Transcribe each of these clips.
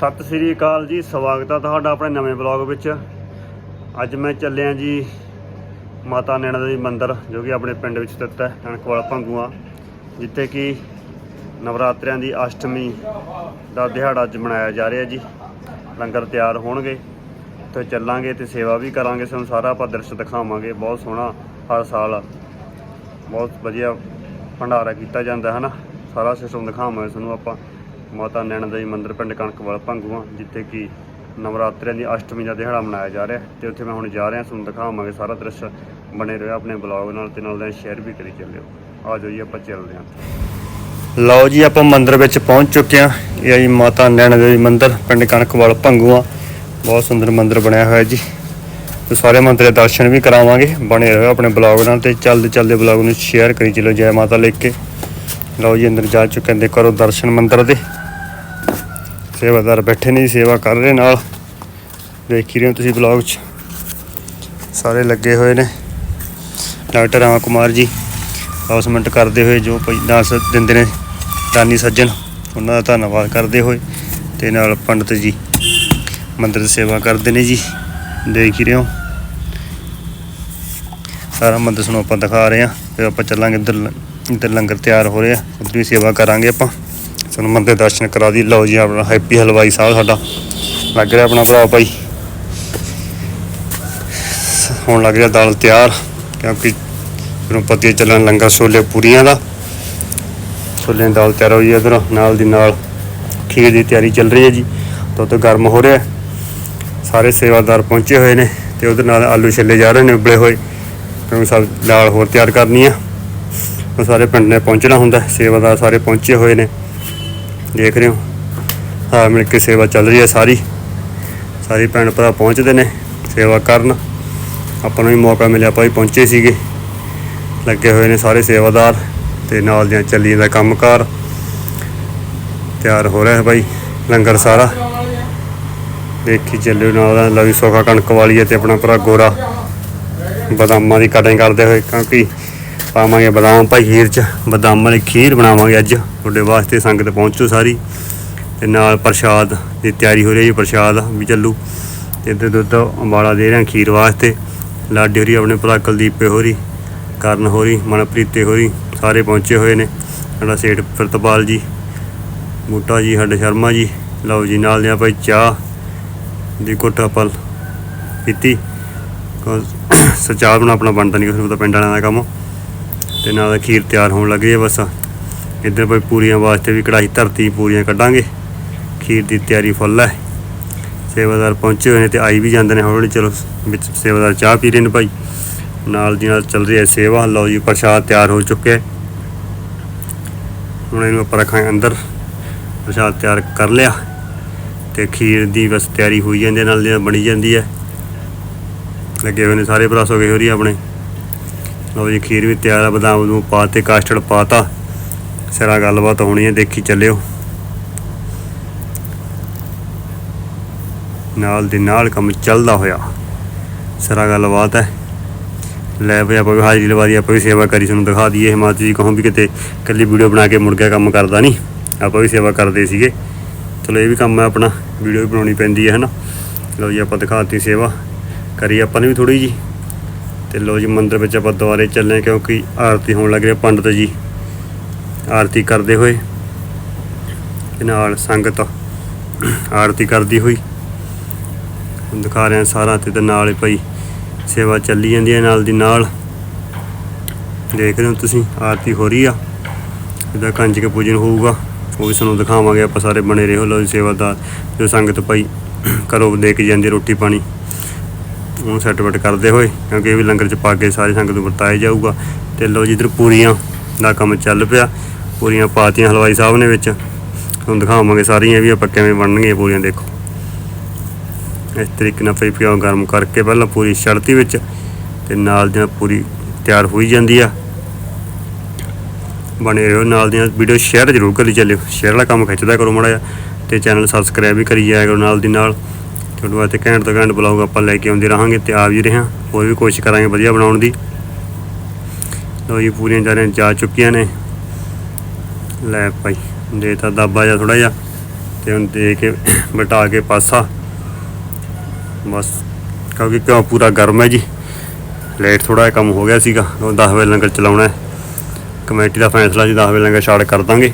ਸਤਿ ਸ੍ਰੀ ਅਕਾਲ ਜੀ, ਸਵਾਗਤ ਹੈ ਤੁਹਾਡਾ ਆਪਣੇ ਨਵੇਂ ਬਲੌਗ ਵਿੱਚ। ਅੱਜ ਮੈਂ ਚੱਲਿਆ ਜੀ ਮਾਤਾ ਨੈਣਾ ਦੇਵੀ ਮੰਦਿਰ, ਜੋ ਕਿ ਆਪਣੇ ਪਿੰਡ ਵਿੱਚ ਸਥਿਤ ਹੈ, ਕਣਕਵਾਲ ਭੰਗੂਆ, ਜਿੱਥੇ ਕਿ ਨਵਰਾਤਰਿਆਂ ਦੀ ਅਸ਼ਟਮੀ ਦਾ ਦਿਹਾੜਾ ਅੱਜ ਮਨਾਇਆ ਜਾ ਰਿਹਾ ਜੀ। ਲੰਗਰ ਤਿਆਰ ਹੋਣਗੇ ਤੇ ਚੱਲਾਂਗੇ ਤੇ ਸੇਵਾ ਵੀ ਕਰਾਂਗੇ ਸਾਨੂੰ ਸਾਰਾ ਆਪਾਂ ਦ੍ਰਿਸ਼ ਦਿਖਾਵਾਂਗੇ। ਬਹੁਤ ਸੋਹਣਾ ਹਰ ਸਾਲ ਬਹੁਤ ਵਧੀਆ ਭੰਡਾਰਾ ਕੀਤਾ ਜਾਂਦਾ ਹੈ ਨਾ ਸਾਰਾ ਸਿਸਟਮ ਦਿਖਾਵਾਂਗੇ ਤੁਹਾਨੂੰ ਆਪਾਂ। ਮਾਤਾ ਨੈਣਾ ਦੇਵੀ ਮੰਦਿਰ ਪਿੰਡ ਕਣਕਵਾਲ ਭੰਗੂਆ, ਜਿੱਥੇ ਕਿ ਨਵਰਾਤਰਿਆਂ ਦੀ ਅਸ਼ਟਮੀ ਦਾ ਦਿਹਾੜਾ ਮਨਾਇਆ ਜਾ ਰਿਹਾ ਤੇ ਉੱਥੇ ਮੈਂ ਹੁਣ ਜਾ ਰਿਹਾ, ਤੁਹਾਨੂੰ ਦਿਖਾਵਾਂਗੇ ਸਾਰਾ ਦ੍ਰਿਸ਼ ਬਣੇ ਰਹੋ ਆਪਣੇ ਬਲੌਗ ਨਾਲ ਤੇ ਨਾਲ ਦਾ ਸ਼ੇਅਰ ਵੀ ਕਰੀ ਚੱਲਿਓ। ਆ ਜਾਓ ਜੀ, ਆਪਾਂ ਚੱਲਦੇ ਹਾਂ। ਲਓ ਜੀ, ਆਪਾਂ ਮੰਦਿਰ ਵਿੱਚ ਪਹੁੰਚ ਚੁੱਕੇ ਹਾਂ। ਇਹ ਹੈ ਜੀ ਮਾਤਾ ਨੈਣਾ ਦੇਵੀ ਮੰਦਿਰ, ਪਿੰਡ ਕਣਕਵਾਲ ਭੰਗੂਆ। ਬਹੁਤ ਸੁੰਦਰ ਮੰਦਿਰ ਬਣਿਆ ਹੋਇਆ ਜੀ। ਤੇ ਸਾਰੇ ਮੰਦਿਰ ਦੇ ਦਰਸ਼ਨ ਵੀ ਕਰਾਵਾਂਗੇ, ਬਣੇ ਰਹੋ ਆਪਣੇ ਬਲੌਗ ਨਾਲ ਤੇ ਚੱਲਦੇ ਚੱਲਦੇ ਬਲੌਗ ਨੂੰ ਸ਼ੇਅਰ ਕਰੀ ਚਲੋ ਜੈ ਮਾਤਾ ਲਿਖ ਕੇ। ਲਓ ਜੀ, ਅੰਦਰ ਜਾ ਚੁੱਕੇ ਦੇਖੋ ਕਰੋ ਦਰਸ਼ਨ ਮੰਦਿਰ ਦੇ। ਸੇਵਾਦਾਰ ਬੈਠੇ ਨੇ ਜੀ, ਸੇਵਾ ਕਰ ਰਹੇ ਨਾਲ। ਦੇਖ ਹੀ ਰਹੇ ਹੋ ਤੁਸੀਂ ਬਲੌਗ 'ਚ। ਸਾਰੇ ਲੱਗੇ ਹੋਏ ਨੇ। ਡਾਕਟਰ ਰਾਮ ਕੁਮਾਰ ਜੀ ਅਨਾਉਂਸਮੈਂਟ ਕਰਦੇ ਹੋਏ ਜੋ ਭਾਈ ਦਾਸ ਦਿੰਦੇ ਨੇ, ਦਾਨੀ ਸੱਜਣ, ਉਹਨਾਂ ਦਾ ਧੰਨਵਾਦ ਕਰਦੇ ਹੋਏ ਤੇ ਨਾਲ ਪੰਡਤ ਜੀ, ਮੰਦਰ ਦੀ ਸੇਵਾ ਕਰਦੇ ਨੇ ਜੀ। ਦੇਖ ਹੀ ਰਹੇ ਹੋ। ਸਾਰਾ ਮੰਦਰ ਸਾਨੂੰ ਆਪਾਂ ਦਿਖਾ ਰਹੇ ਹਾਂ ਫਿਰ ਆਪਾਂ ਚੱਲਾਂਗੇ, ਇੱਧਰ ਲ- ਇੱਧਰ ਲੰਗਰ ਤਿਆਰ ਹੋ ਰਿਹਾ, ਉੱਧਰ ਵੀ ਸੇਵਾ ਕਰਾਂਗੇ ਆਪਾਂ। ਸਾਨੂੰ ਮੰਦਿਰ ਦਰਸ਼ਨ ਕਰਾ ਦੀ। ਲਓ ਜੀ ਆਪਣਾ ਹੈਪੀ ਹਲਵਾਈ ਸਾਹਿਬ ਸਾਡਾ। ਲੱਗ ਰਿਹਾ ਆਪਣਾ ਭਰਾ ਭਾਈ। ਹੁਣ ਲੱਗ ਰਿਹਾ ਦਾਲ ਤਿਆਰ, ਕਿਉਂਕਿ ਫਿਰ ਪਤੀ ਚੱਲਣ ਲੰਗਰ ਛੋਲੇ ਪੂਰੀਆਂ ਦਾ। ਛੋਲੇ ਦੀ ਦਾਲ ਤਿਆਰ ਹੋਈ ਇਧਰ, ਨਾਲ ਦੀ ਨਾਲ ਖੀਰ ਦੀ ਤਿਆਰੀ ਚੱਲ ਰਹੀ ਹੈ ਜੀ। ਦੁੱਧ ਗਰਮ ਹੋ ਰਿਹਾ ਸਾਰੇ ਸੇਵਾਦਾਰ ਪਹੁੰਚੇ ਹੋਏ ਨੇ ਤੇ ਉਹਦੇ ਨਾਲ ਆਲੂ ਛੱਲੇ ਜਾ ਰਹੇ ਨੇ ਉਬਲੇ ਹੋਏ। ਕਿਉਂਕਿ ਸਭ ਦਾਲ ਹੋਰ ਤਿਆਰ ਕਰਨੀ ਆ। ਉਹ ਸਾਰੇ ਪਿੰਡ ਨੇ ਪਹੁੰਚਣਾ ਹੁੰਦਾ ਸੇਵਾਦਾਰ ਸਾਰੇ ਪਹੁੰਚੇ ਹੋਏ ਨੇ। ਦੇਖ ਰਹੇ ਹੋ। ਹਾਂ ਮਿਲ ਕੇ ਸੇਵਾ ਚੱਲ ਰਹੀ ਹੈ ਸਾਰੀ। ਸਾਰੇ ਭੈਣ ਭਰਾ ਪਹੁੰਚਦੇ ਨੇ ਸੇਵਾ ਕਰਨ। ਆਪਾਂ ਨੂੰ ਵੀ ਮੌਕਾ ਮਿਲਿਆ, ਆਪਾਂ ਵੀ ਪਹੁੰਚੇ ਸੀਗੇ। ਲੱਗੇ ਹੋਏ ਨੇ ਸਾਰੇ ਸੇਵਾਦਾਰ ਤੇ ਨਾਲ ਦੀਆਂ ਚੱਲੀ ਦਾ ਕੰਮਕਾਰ। ਤਿਆਰ ਹੋ ਰਿਹਾ ਹੈ ਭਾਈ ਲੰਗਰ ਸਾਰਾ। ਦੇਖੀ ਚੱਲਿਓ ਨਾਲ ਦਾ, ਲਵੀ ਸੋਖਾ ਕਣਕ ਵਾਲੀ ਹੈ ਤੇ ਆਪਣਾ ਭਰਾ ਗੋਰਾ। ਬਦਾਮਾਂ ਦੀ ਕਟਿੰਗ ਕਰਦੇ ਹੋਏ, ਕਿਉਂਕਿ ਪਾਵਾਂਗੇ ਬਦਾਮ ਭਾਈ ਖੀਰ ਚ, ਬਦਾਮਾਂ ਵਾਲੀ ਖੀਰ ਬਣਾਵਾਂਗੇ ਅੱਜ। ਤੁਹਾਡੇ ਵਾਸਤੇ ਸੰਗਤ ਪਹੁੰਚੋ ਸਾਰੀ। ਤੇ ਨਾਲ ਪ੍ਰਸ਼ਾਦ ਦੀ ਤਿਆਰੀ ਹੋ ਰਹੀ ਹੈ ਜੀ, ਪ੍ਰਸ਼ਾਦ ਵੀ ਚੱਲੂ। ਤੇ ਇੱਧਰ ਦੁੱਧ ਅੰਬਾਲਾ ਦੇ ਰਹੇ ਖੀਰ ਵਾਸਤੇ। ਲਾਡੀ ਹੋਰੀ ਆਪਣੇ ਭਰਾ ਕੁਲਦੀਪੇ ਹੋਰੀ, ਕਰਨ ਹੋਰੀ, ਮਨਪ੍ਰੀਤੇ ਹੋਰੀ ਸਾਰੇ ਪਹੁੰਚੇ ਹੋਏ ਨੇ। ਸਾਡਾ ਸੇਠ ਪ੍ਰਤਪਾਲ ਜੀ, ਬੂਟਾ ਜੀ, ਸਾਡੇ ਸ਼ਰਮਾ ਜੀ। ਲਓ ਜੀ, ਨਾਲ ਦੇ ਭਾਈ ਚਾਹ ਦੀ ਘੁੱਟ ਪਲ ਪੀਤੀ। ਸਚਾਰ ਬਣਾ ਆਪਣਾ ਬਣਦਾ ਨਹੀਂ ਕਿਸੇ ਨੂੰ ਤਾਂ ਪਿੰਡ ਵਾਲਿਆਂ ਦਾ ਕੰਮ। ਤੇ ਨਾਲ ਖੀਰ ਤਿਆਰ ਹੋਣ ਲੱਗ ਲੱਗੀ ਹੈ ਬਸ। ਇੱਧਰ ਭਾਈ ਪੂਰੀਆਂ ਵਾਸਤੇ ਵੀ ਕੜਾਈ ਧਰਤੀ ਪੂਰੀਆਂ ਕੱਢਾਂਗੇ। ਖੀਰ ਦੀ ਤਿਆਰੀ ਫੁੱਲ ਹੈ ਸੇਵਾਦਾਰ ਪਹੁੰਚੇ ਹੋਏ ਨੇ ਤੇ ਆਈ ਵੀ ਜਾਂਦੇ ਨੇ ਹੌਲੀ ਚਲੋ, ਵਿੱਚ ਸੇਵਾਦਾਰ ਚਾਹ ਪੀ ਰਹੇ ਨੇ ਭਾਈ। ਨਾਲ ਦੀ ਨਾਲ ਚੱਲ ਰਹੀ ਹੈ ਸੇਵਾ। ਲਓ ਜੀ, ਪ੍ਰਸ਼ਾਦ ਤਿਆਰ ਹੋ ਚੁੱਕਿਆ ਹੈ। ਹੁਣ ਇਹਨੂੰ ਆਪਾਂ ਰੱਖਾਂਗੇ ਅੰਦਰ। ਪ੍ਰਸ਼ਾਦ ਤਿਆਰ ਕਰ ਲਿਆ। ਤੇ ਖੀਰ ਦੀ ਬਸ ਤਿਆਰੀ ਹੋਈ ਜਾਂਦੀ ਹੈ, ਨਾਲ ਦੀ ਬਣੀ ਜਾਂਦੀ ਹੈ। ਲੱਗੇ ਹੋਏ ਨੇ ਸਾਰੇ ਭਰਾ, ਸੋ ਗਏ ਹੋ ਰਹੀ ਆਪਣੇ। ਲਓ ਜੀ, ਖੀਰ ਵੀ ਤਿਆਰ ਆ, ਬਦਾਮ ਨੂੰ ਪਾਤੇ ਕਾਸਟਰਡ ਪਾਤਾ। ਸਾਰਾ ਗੱਲਬਾਤ ਹੋਣੀ ਹੈ ਦੇਖੀ ਚੱਲਿਓ। ਨਾਲ ਦੇ ਨਾਲ ਕੰਮ ਚੱਲਦਾ ਹੋਇਆ। ਸਾਰਾ ਗੱਲਬਾਤ ਹੈ। ਲੈ ਬਈ ਆਪਾਂ ਵੀ ਹਾਜ਼ਰੀ ਲਵਾ ਦੀ ਆਪਾਂ ਵੀ ਸੇਵਾ ਕਰੀ, ਤੁਹਾਨੂੰ ਦਿਖਾ ਦਈਏ। ਹਿਮਾਚਲ ਜੀ ਕਹੋ ਵੀ ਕਿਤੇ ਇਕੱਲੀ ਵੀਡੀਓ ਬਣਾ ਕੇ ਮੁੜ ਗਿਆ ਕੰਮ ਕਰਦਾ ਨਹੀਂ। ਆਪਾਂ ਵੀ ਸੇਵਾ ਕਰਦੇ ਸੀਗੇ। ਚਲੋ, ਇਹ ਵੀ ਕੰਮ ਹੈ ਆਪਣਾ, ਵੀਡੀਓ ਵੀ ਬਣਾਉਣੀ ਪੈਂਦੀ ਹੈ, ਹਨਾ। ਲਓ ਜੀ, ਆਪਾਂ ਦਿਖਾਤੀ ਸੇਵਾ। ਕਰੀ ਆਪਾਂ ਨੇ ਵੀ ਥੋੜੀ ਜੀ ਤੇ ਲੋ ਜੀ, ਮੰਦਿਰ ਵਿੱਚ ਆਪਾਂ ਦੁਆਰੇ ਚੱਲੇ ਕਿਉਂਕਿ ਆਰਤੀ ਹੋਣ ਲੱਗ ਰਹੀ ਹੈ ਪੰਡਤ ਜੀ। ਆਰਤੀ ਕਰਦੇ ਹੋਏ ਤੇ ਨਾਲ ਸੰਗਤ ਆਰਤੀ ਕਰਦੀ ਹੋਈ। ਤੁਹਾਨੂੰ ਦਿਖਾ ਰਿਹਾ ਸਾਰਾ ਤੇ ਤੇ ਨਾਲ ਹੀ ਭਾਈ ਸੇਵਾ ਚੱਲੀ ਜਾਂਦੀ ਹੈ ਨਾਲ ਦੀ ਨਾਲ। ਦੇਖ ਰਹੇ ਹੋ ਤੁਸੀਂ, ਆਰਤੀ ਹੋ ਰਹੀ ਆ। ਇਹਦਾ ਕੇ ਪੂਜਨ ਹੋਊਗਾ, ਉਹ ਵੀ ਤੁਹਾਨੂੰ ਦਿਖਾਵਾਂਗੇ ਆਪਾਂ ਸਾਰੇ ਬਣੇ ਰਹੋ। ਲੋ ਜੀ, ਸੇਵਾਦਾਰ, ਜੋ ਸੰਗਤ ਭਾਈ ਕਰੋ ਦੇ ਕੇ ਜਾਂਦੀ ਰੋਟੀ ਪਾਣੀ। ਉਹਨੂੰ ਸੈਟਮੈਂਟ ਕਰਦੇ ਹੋਏ, ਕਿਉਂਕਿ ਇਹ ਵੀ ਲੰਗਰ ਚ ਪਾ ਕੇ ਸਾਰੀ ਸੰਗਤ ਨੂੰ ਵਰਤਾਇਆ ਜਾਊਗਾ। ਤੇ ਲੋ ਜੀ ਇਧਰ ਪੂਰੀਆਂ ਦਾ ਕੰਮ ਚੱਲ ਪਿਆ। ਪੂਰੀਆਂ ਪਾਤੀਆਂ ਹਲਵਾਈ ਸਾਹਿਬ ਨੇ ਵਿੱਚ। ਤੁਹਾਨੂੰ ਦਿਖਾਵਾਂਗੇ ਸਾਰੀਆਂ ਵੀ ਆਪਾਂ ਕਿਵੇਂ ਬਣਨਗੀਆਂ ਪੂਰੀਆਂ, ਦੇਖੋ। ਇਸ ਤਰੀਕੇ ਨਾਲ ਫਈ ਪਿਆ ਗਰਮ ਕਰਕੇ ਪਹਿਲਾਂ ਪੂਰੀ ਛੜਤੀ ਵਿੱਚ ਤੇ ਨਾਲ ਦੀ ਨਾਲ ਪੂਰੀ ਤਿਆਰ ਹੋਈ ਜਾਂਦੀ ਆ। ਬਣੇ ਰਹੋ ਨਾਲ ਦੀਆਂ ਵੀਡੀਓ ਸ਼ੇਅਰ ਜ਼ਰੂਰ ਕਰੀ ਚੱਲਿਓ। ਸ਼ੇਅਰ ਵਾਲਾ ਕੰਮ ਖਿੱਚਦਾ ਕਰੋ ਮਾੜਾ ਜਿਹਾ। ਤੇ ਚੈਨਲ ਸਬਸਕ੍ਰਾਈਬ ਵੀ ਕਰੀ ਜਾਇਆ ਕਰੋ ਨਾਲ ਦੀ ਨਾਲ। ਤੁਹਾਡੇ ਵਾਸਤੇ ਘੈਂਟ ਤੋਂ ਘੈਂਟ ਬਲੌਗ ਆਪਾਂ ਲੈ ਕੇ ਆਉਂਦੇ ਰਹਾਂਗੇ ਤੇ ਆ ਵੀ ਰਹੇ ਹਾਂ ਹੋਰ ਵੀ ਕੋਸ਼ਿਸ਼ ਕਰਾਂਗੇ ਵਧੀਆ ਬਣਾਉਣ ਦੀ। ਲੋ ਜੀ, ਪੂਰੀਆਂ ਜਾਰੀਆਂ ਜਾ ਚੁੱਕੀਆਂ ਨੇ। ਲੈ ਭਾਈ, ਦੇ ਤਾਂ ਦਾਬਾ ਜਾ ਥੋੜਾ ਜਿਹਾ, ਤੇ ਹੁਣ ਦੇ ਕੇ ਬਟਾ ਕੇ ਪਾਸਾ। ਬਸ, ਕਿਉਂਕਿ ਕਿਉਂ ਪੂਰਾ ਗਰਮ ਹੈ ਜੀ। ਲੇਟ ਥੋੜਾ ਜਿਹਾ ਕੰਮ ਹੋ ਗਿਆ ਸੀਗਾ, ਉਹ 10 ਵਜੇ ਲੰਗਰ ਚਲਾਉਣਾ ਹੈ। ਕਮੇਟੀ ਦਾ ਫੈਸਲਾ ਜੀ 10 ਵਜੇ ਲੰਗਰ ਛਾੜ ਕਰ ਦਾਂਗੇ।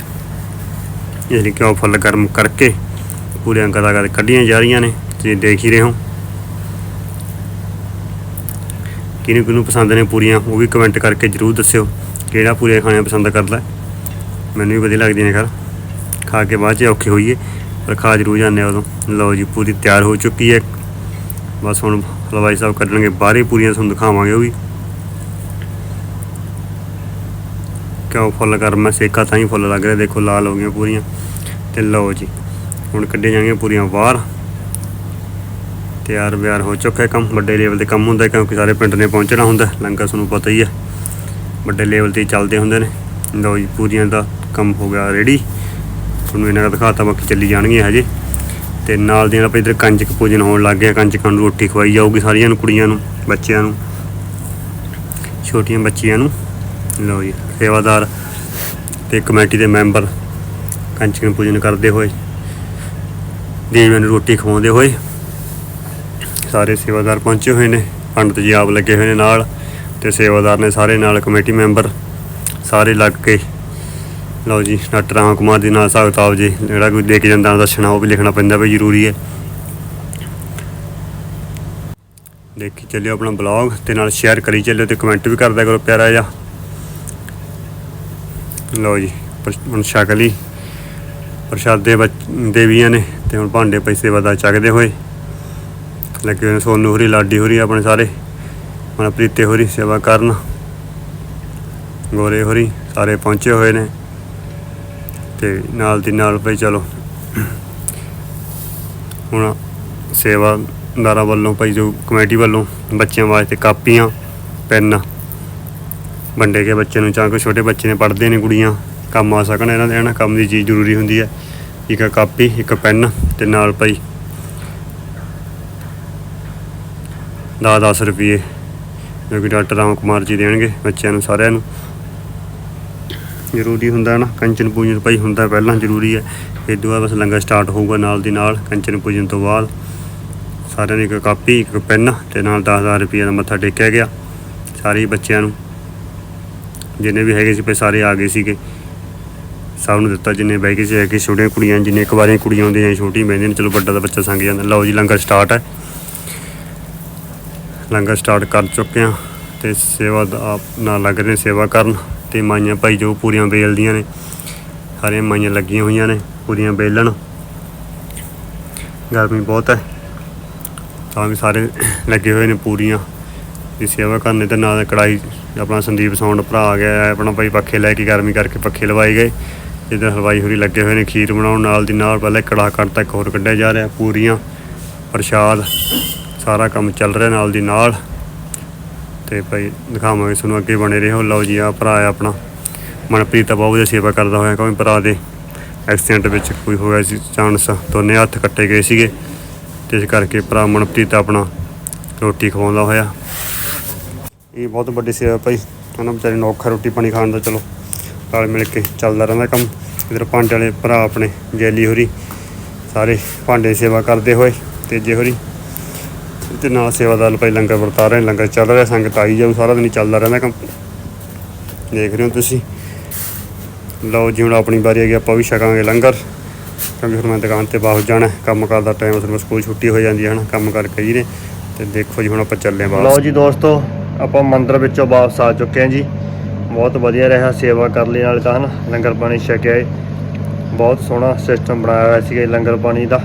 ਇਸ ਲਈ ਕਿਉਂ ਫੁੱਲ ਗਰਮ ਕਰਕੇ ਪੂਰੀਆਂ ਕਦਾ ਕੱਢੀਆਂ ਜਾ ਰਹੀਆਂ ਨੇ। ਤੁਸੀਂ ਦੇਖ ਹੀ ਰਹੇ ਹੋ। ਕਿਹਨੂੰ ਕਿਹਨੂੰ ਪਸੰਦ ਨੇ ਪੂਰੀਆਂ, ਉਹ ਵੀ ਕਮੈਂਟ ਕਰਕੇ ਜਰੂਰ ਦੱਸਿਓ, ਕਿਹੜਾ ਪੂਰੀਆਂ ਖਾਣੀਆਂ ਪਸੰਦ ਕਰਦਾ। ਮੈਨੂੰ ਵੀ ਵਧੀਆ ਲੱਗਦੀਆਂ ਨੇ ਘਰ ਖਾ ਕੇ ਬਾਅਦ ਚ ਔਖੇ ਹੋਈਏ, ਪਰ ਖਾ ਜਰੂਰ ਜਾਂਦੇ ਆ ਉਦੋਂ। ਲਓ ਜੀ, ਪੂਰੀ ਤਿਆਰ ਹੋ ਚੁੱਕੀ ਹੈ। ਬਸ ਹੁਣ ਹਲਵਾਈ ਸਾਹਿਬ ਕੱਢਣਗੇ, ਬਾਹਰੇ ਪੂਰੀਆਂ ਤੁਹਾਨੂੰ ਦਿਖਾਵਾਂਗੇ ਉਹ ਵੀ। ਕਿਉਂ ਫੁੱਲ ਗਰਮ ਹੈ ਸੇਕਾ ਤਾਂ ਹੀ ਫੁੱਲ ਲੱਗ ਰਿਹਾ, ਦੇਖੋ ਲਾਲ ਹੋ ਗਈਆਂ ਪੂਰੀਆਂ। ਤੇ ਲਓ ਜੀ, ਹੁਣ ਕੱਢੇ ਜਾਣਗੀਆਂ ਪੂਰੀਆਂ ਬਾਹਰ। ਤਿਆਰ ਬਿਆਰ ਹੋ ਚੁੱਕਾ ਹੈ ਕੰਮ, ਵੱਡੇ ਲੈਵਲ ਤੇ ਕੰਮ ਹੁੰਦਾ ਕਿਉਂਕਿ ਸਾਰੇ ਪਿੰਡ ਨੇ ਪਹੁੰਚਣਾ ਹੁੰਦਾ ਹੈ। ਲੰਗਰ ਤੁਹਾਨੂੰ ਪਤਾ ਹੀ ਹੈ। ਵੱਡੇ ਲੈਵਲ ਤੇ ਚੱਲਦੇ ਹੁੰਦੇ ਨੇ। ਲਓ ਜੀ, ਪੂਰੀਆਂ ਦਾ ਕੰਮ ਹੋ ਗਿਆ ਰੈਡੀ ਤੁਹਾਨੂੰ ਇਹਨਾਂ ਦਾ ਦਿਖਾਤਾ, ਬਾਕੀ ਚੱਲੀ ਜਾਣਗੀਆਂ ਹਜੇ। ਤੇ ਨਾਲ ਦੀ ਨਾਲ ਆਪਾਂ ਇਧਰ ਕੰਜਕ ਪੂਜਨ ਹੋਣ ਲੱਗ ਗਿਆ। ਕੰਜਕਾਂ ਨੂੰ ਰੋਟੀ ਖਵਾਈ ਜਾਊਗੀ ਸਾਰੀਆਂ ਨੂੰ, ਕੁੜੀਆਂ ਨੂੰ, ਬੱਚਿਆਂ ਨੂੰ, ਛੋਟੀਆਂ ਬੱਚੀਆਂ ਨੂੰ। ਲਓ ਜੀ, ਸੇਵਾਦਾਰ ਤੇ ਕਮੇਟੀ ਦੇ ਮੈਂਬਰ ਕੰਜਕ ਪੂਜਨ ਕਰਦੇ ਹੋਏ, ਦੇਵੀਆਂ ਨੂੰ ਰੋਟੀ ਖਵਾਉਂਦੇ ਹੋਏ ਸਾਰੇ ਸੇਵਾਦਾਰ ਪਹੁੰਚੇ ਹੋਏ ਨੇ, ਪੰਡਤ ਜੀ ਆਪ ਲੱਗੇ ਹੋਏ ਨੇ ਨਾਲ ਤੇ ਸੇਵਾਦਾਰ ਨੇ ਸਾਰੇ ਨਾਲ ਕਮੇਟੀ ਮੈਂਬਰ ਸਾਰੇ ਲੱਗ ਕੇ, ਲਓ ਜੀ, ਡਾਕਟਰ ਰਾਮ ਕੁਮਾਰ ਜੀ ਨਾਲ ਹਿਸਾਬ ਜੀ, ਜਿਹੜਾ ਕੋਈ ਦੇ ਕੇ ਜਾਂਦਾ ਦੱਸਣਾ ਉਹ ਵੀ ਲਿਖਣਾ ਪੈਂਦਾ ਵੀ ਜ਼ਰੂਰੀ ਹੈ। ਦੇਖੀ ਚੱਲਿਓ ਆਪਣਾ ਬਲੌਗ ਤੇ ਨਾਲ ਸ਼ੇਅਰ ਕਰੀ ਚੱਲਿਓ ਤੇ ਕਮੈਂਟ ਵੀ ਕਰਦਾ ਕਰੋ ਪਿਆਰਾ ਜਿਹਾ। ਲਓ ਜੀ ਹੁਣ ਸ਼ਕਲੀ ਪ੍ਰਸ਼ਾਦੇ ਬੱਚ- ਦੇਵੀਆਂ ਨੇ ਤੇ ਹੁਣ ਭਾਂਡੇ ਪੈਸੇ ਵਦਾ ਚੱਕਦੇ ਹੋਏ। ਲੱਗੇ ਹੋਏ ਨੇ, ਸੋਨੂ ਹੋਰੀ, ਲਾਡੀ ਹੋਰੀ, ਆਪਣੇ ਸਾਰੇ। ਮਨਪ੍ਰੀਤੇ ਹੋਰੀ ਸੇਵਾ ਕਰਨ। ਗੋਰੇ ਹੋਰੀ ਸਾਰੇ ਪਹੁੰਚੇ ਹੋਏ ਨੇ। ਤੇ ਨਾਲ ਦੀ ਨਾਲ ਭਈ ਚਲੋ। ਹੁਣ ਸੇਵਾਦਾਰਾਂ ਵੱਲੋਂ ਭਾਈ ਜੋ ਕਮੇਟੀ ਵੱਲੋਂ ਬੱਚਿਆਂ ਵਾਸਤੇ ਕਾਪੀਆਂ, ਪੈਨ, ਵੰਡੇ ਗਏ ਬੱਚੇ ਨੂੰ ਚਾਹ ਕੋਈ ਛੋਟੇ ਬੱਚੇ ਨੇ, ਪੜ੍ਹਦੇ ਨੇ ਕੁੜੀਆਂ, ਕੰਮ ਆ ਸਕਣ ਇਹਨਾਂ ਦੇ, ਹਨਾ। ਕੰਮ ਦੀ ਚੀਜ਼ ਜ਼ਰੂਰੀ ਹੁੰਦੀ ਹੈ। ਇੱਕ ਕਾਪੀ, ਇੱਕ ਪੈਨ ਤੇ ਨਾਲ ਭਾਈ 10-10 ਰੁਪਏ ਜੋ ਕਿ ਡਾਕਟਰ ਰਾਮ ਕੁਮਾਰ ਜੀ ਦੇਣਗੇ ਬੱਚਿਆਂ ਨੂੰ, ਸਾਰਿਆਂ ਨੂੰ। ਜ਼ਰੂਰੀ ਹੁੰਦਾ ਹੈ ਨਾ, ਕੰਚਨ ਪੂਜਨ ਭਾਈ ਹੁੰਦਾ ਪਹਿਲਾਂ ਜ਼ਰੂਰੀ ਹੈ। ਇਹ ਤੋਂ ਬਾਅਦ ਬਸ ਲੰਗਰ ਸਟਾਰਟ ਹੋਊਗਾ ਨਾਲ ਦੀ ਨਾਲ, ਕੰਚਨ ਪੂਜਨ ਤੋਂ ਬਾਅਦ। ਸਾਰਿਆਂ ਨੂੰ ਇੱਕ ਕਾਪੀ, ਇੱਕ ਪੈਨ ਤੇ ਨਾਲ 10000 ਰੁਪਏ ਦਾ ਮੱਥਾ ਟੇਕਿਆ ਗਿਆ, ਸਾਰੇ ਹੀ ਬੱਚਿਆਂ ਨੂੰ। ਜਿੰਨੇ ਵੀ ਹੈਗੇ ਸੀ ਪਏ ਸਾਰੇ ਆ ਗਏ ਸੀਗੇ। ਸਭ ਨੂੰ ਦਿੱਤਾ ਜਿੰਨੇ ਬਹਿ ਸੀ, ਹੈਗੇ, ਛੋਟੀਆਂ ਕੁੜੀਆਂ, ਜਿੰਨੇ ਇੱਕ ਵਾਰੀਆਂ ਕੁੜੀਆਂ ਹੁੰਦੀਆਂ, ਛੋਟੀ ਬਹਿੰਦੀਆਂ ਨੇ, ਚਲੋ ਵੱਡਾ ਦਾ ਬੱਚਾ ਸੰਗ ਜਾਂਦਾ। ਲਓ ਜੀ, ਲੰਗਰ ਸਟਾਰਟ ਹੈ। ਲੰਗਰ ਸਟਾਰਟ ਕਰ ਚੁੱਕੇ ਹਾਂ ਤੇ ਸੇਵਾ ਦਾ ਆਪ ਨਾਲ ਲੱਗ ਰਹੇ ਸੇਵਾ ਕਰਨ ਤੇ ਮਾਈਆਂ ਭਾਈ ਜੋ ਪੂਰੀਆਂ ਬੇਲਦੀਆਂ ਨੇ, ਸਾਰੀਆਂ ਮਾਈਆਂ ਲੱਗੀਆਂ ਹੋਈਆਂ ਨੇ, ਪੂਰੀਆਂ ਬੇਲਣ ਗਰਮੀ ਬਹੁਤ ਹੈ, ਤਾਂ ਵੀ ਸਾਰੇ ਲੱਗੇ ਹੋਏ ਨੇ ਪੂਰੀਆਂ। ਦੀ ਸੇਵਾ ਕਰਨੇ ਤੇ ਨਾਲ ਕੜਾਈ ਆਪਣਾ ਸੰਦੀਪ ਸਾਊਂਡ ਭਰਾ ਆ ਗਿਆ, ਆਪਣਾ ਭਾਈ ਪੱਖੇ ਲੈ ਕੇ ਗਰਮੀ ਕਰਕੇ ਪੱਖੇ ਲਵਾਏ ਗਏ। ਜਿੱਦਾਂ ਹਲਵਾਈ ਹੋਰੀ ਲੱਗੇ ਹੋਏ ਨੇ ਖੀਰ ਬਣਾਉਣ ਨਾਲ ਦੀ ਨਾਲ ਪਹਿਲਾਂ ਕੜਾ ਕੱਢਤਾ ਇੱਕ ਹੋਰ ਕੱਢਿਆ ਜਾ ਰਿਹਾ, ਪੂਰੀਆਂ, ਪ੍ਰਸ਼ਾਦ। ਸਾਰਾ ਕੰਮ ਚੱਲ ਰਿਹਾ ਨਾਲ ਦੀ ਨਾਲ। ਤੇ ਭਾਈ ਦਿਖਾਵਾਂਗੇ ਤੁਹਾਨੂੰ ਅੱਗੇ ਬਣੇ ਰਹੋ। ਲਓ ਜੀ ਆ ਭਰਾ ਹੈ ਆਪਣਾ। ਮਨਪ੍ਰੀਤ ਤਾਂ ਬਹੁਤ ਵਧੀਆ ਸੇਵਾ ਕਰਦਾ ਹੋਇਆ ਕੋਈ ਭਰਾ ਦੇ ਐਕਸੀਡੈਂਟ ਵਿੱਚ ਕੋਈ ਹੋਇਆ ਸੀ ਚਾਂਸ ਦੋਨੇ ਹੱਥ ਕੱਟੇ ਗਏ ਸੀਗੇ। ਤੇ ਇਸ ਕਰਕੇ ਭਰਾ ਮਨਪ੍ਰੀਤ ਆਪਣਾ ਰੋਟੀ ਖਵਾਉਂਦਾ ਹੋਇਆ। ਇਹ ਬਹੁਤ ਵੱਡੀ ਸੇਵਾ ਭਾਈ। ਉਹਨਾਂ ਵਿਚਾਰੇ ਨੂੰ ਔਖਾ ਰੋਟੀ ਪਾਣੀ ਖਾਣ ਦਾ, ਚਲੋ। ਨਾਲ ਮਿਲ ਕੇ ਚੱਲਦਾ ਰਹਿੰਦਾ ਕੰਮ। ਇਧਰ ਭਾਂਡੇ ਵਾਲੇ ਭਰਾ ਆਪਣੇ ਜੈਲੀ ਹੋਰੀ ਸਾਰੇ ਭਾਂਡੇ ਦੀ ਸੇਵਾ ਕਰਦੇ ਹੋਏ, ਤੇਜੇ ਹੋਰੀ। ਤੇ ਨਾਲ ਸੇਵਾਦਾਰ ਭਾਈ ਲੰਗਰ ਵਰਤਾ ਰਹੇ ਲੰਗਰ ਚੱਲ ਰਿਹਾ, ਸੰਗਤ ਆਈ ਜਾਊ, ਸਾਰਾ ਦਿਨ ਹੀ ਚੱਲਦਾ ਰਹਿੰਦਾ ਕੰਮ। ਦੇਖ ਰਹੇ ਹੋ ਤੁਸੀਂ। ਲਓ ਜੀ, ਹੁਣ ਆਪਣੀ ਵਾਰੀ ਆ ਗਈ ਆਪਾਂ ਵੀ ਛਕਾਂਗੇ ਲੰਗਰ। ਕਿਉਂਕਿ ਫਿਰ ਮੈਂ ਦੁਕਾਨ ਤੇ ਵਾਪਸ ਜਾਣਾ, ਕੰਮ ਕਾਰ ਦਾ ਟਾਈਮ ਉਸ ਸਕੂਲ ਛੁੱਟੀ ਹੋ ਜਾਂਦੀ ਹੈ ਹਨਾ ਕੰਮ ਕਰ ਕਈ ਨੇ। ਤੇ ਦੇਖੋ ਜੀ, ਹੁਣ ਆਪਾਂ ਚੱਲੇ ਹਾਂ ਲਓ ਜੀ ਦੋਸਤੋ, ਆਪਾਂ ਮੰਦਰ ਵਿੱਚੋਂ ਵਾਪਸ ਆ ਚੁੱਕੇ ਹਾਂ ਜੀ। ਬਹੁਤ ਵਧੀਆ ਰਿਹਾ ਸੇਵਾ ਕਰ ਲਈ ਨਾਲ ਤਾਂ, ਹਨ? ਲੰਗਰ ਪਾਣੀ ਛਕਿਆ ਏ। ਬਹੁਤ ਸੋਹਣਾ ਸਿਸਟਮ ਬਣਾਇਆ ਹੋਇਆ ਸੀਗਾ ਲੰਗਰ ਪਾਣੀ ਦਾ।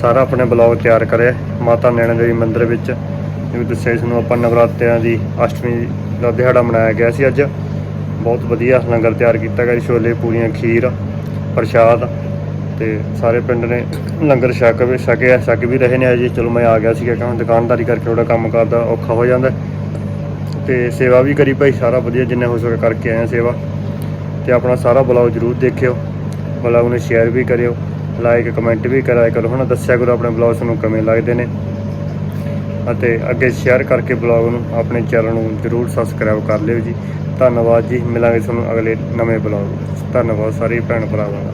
ਸਾਰਾ ਆਪਣੇ ਬਲੌਗ ਤਿਆਰ ਕਰਿਆ। ਮਾਤਾ ਨੈਣਾ ਦੇਵੀ ਮੰਦਿਰ ਵਿੱਚ, ਜਿਵੇਂ ਦੱਸਿਆ ਇਸ ਨੂੰ ਆਪਾਂ ਨਵਰਾਤਿਆਂ ਦੀ ਅਸ਼ਟਮੀ ਦਾ ਦਿਹਾੜਾ ਮਨਾਇਆ ਗਿਆ ਸੀ ਅੱਜ। ਬਹੁਤ ਵਧੀਆ ਲੰਗਰ ਤਿਆਰ ਕੀਤਾ ਗਿਆ ਜੀ, ਛੋਲੇ ਪੂਰੀਆਂ ਖੀਰ, ਪ੍ਰਸ਼ਾਦ ਤੇ ਸਾਰੇ ਪਿੰਡ ਨੇ ਲੰਗਰ ਛਕ ਵੀ ਛਕਿਆ, ਛਕ ਵੀ ਰਹੇ ਨੇ ਅਜੇ ਚਲੋ ਮੈਂ ਆ ਗਿਆ ਸੀਗਾ ਕਿਉਂਕਿ ਦੁਕਾਨਦਾਰੀ ਕਰਕੇ ਥੋੜਾ ਕੰਮ ਕਰਦਾ, ਔਖਾ ਹੋ ਜਾਂਦਾ। ਤੇ ਸੇਵਾ ਵੀ ਕਰੀ ਭਾਈ, ਸਾਰਾ ਵਧੀਆ, ਜਿੰਨਾ ਹੋ ਸਕੇ ਕਰਕੇ ਆਇਆ ਸੇਵਾ। ਤੇ ਆਪਣਾ ਸਾਰਾ ਬਲੌਗ ਜਰੂਰ ਦੇਖਿਓ ਬਲੌਗ ਨੂੰ ਸ਼ੇਅਰ ਵੀ ਕਰਿਓ। ਲਾਈਕ ਕਮੈਂਟ ਵੀ ਕਰਾਇਆ ਕਰੋ। ਹੁਣ ਦੱਸਿਆ ਕਰੋ, ਆਪਣੇ ਬਲੌਗ ਤੁਹਾਨੂੰ ਕਿਵੇਂ ਲੱਗਦੇ ਨੇ। ਅਤੇ ਅੱਗੇ ਸ਼ੇਅਰ ਕਰਕੇ ਬਲੌਗ ਨੂੰ, ਆਪਣੇ ਚੈਨਲ ਨੂੰ ਜਰੂਰ ਸਬਸਕ੍ਰਾਈਬ ਕਰ ਲਿਓ ਜੀ। ਧੰਨਵਾਦ ਜੀ। ਮਿਲਾਂਗੇ ਤੁਹਾਨੂੰ ਅਗਲੇ ਨਵੇਂ ਬਲੌਗ ਵਿੱਚ। ਧੰਨਵਾਦ ਸਾਰੇ ਭੈਣ ਭਰਾਵਾਂ ਦਾ।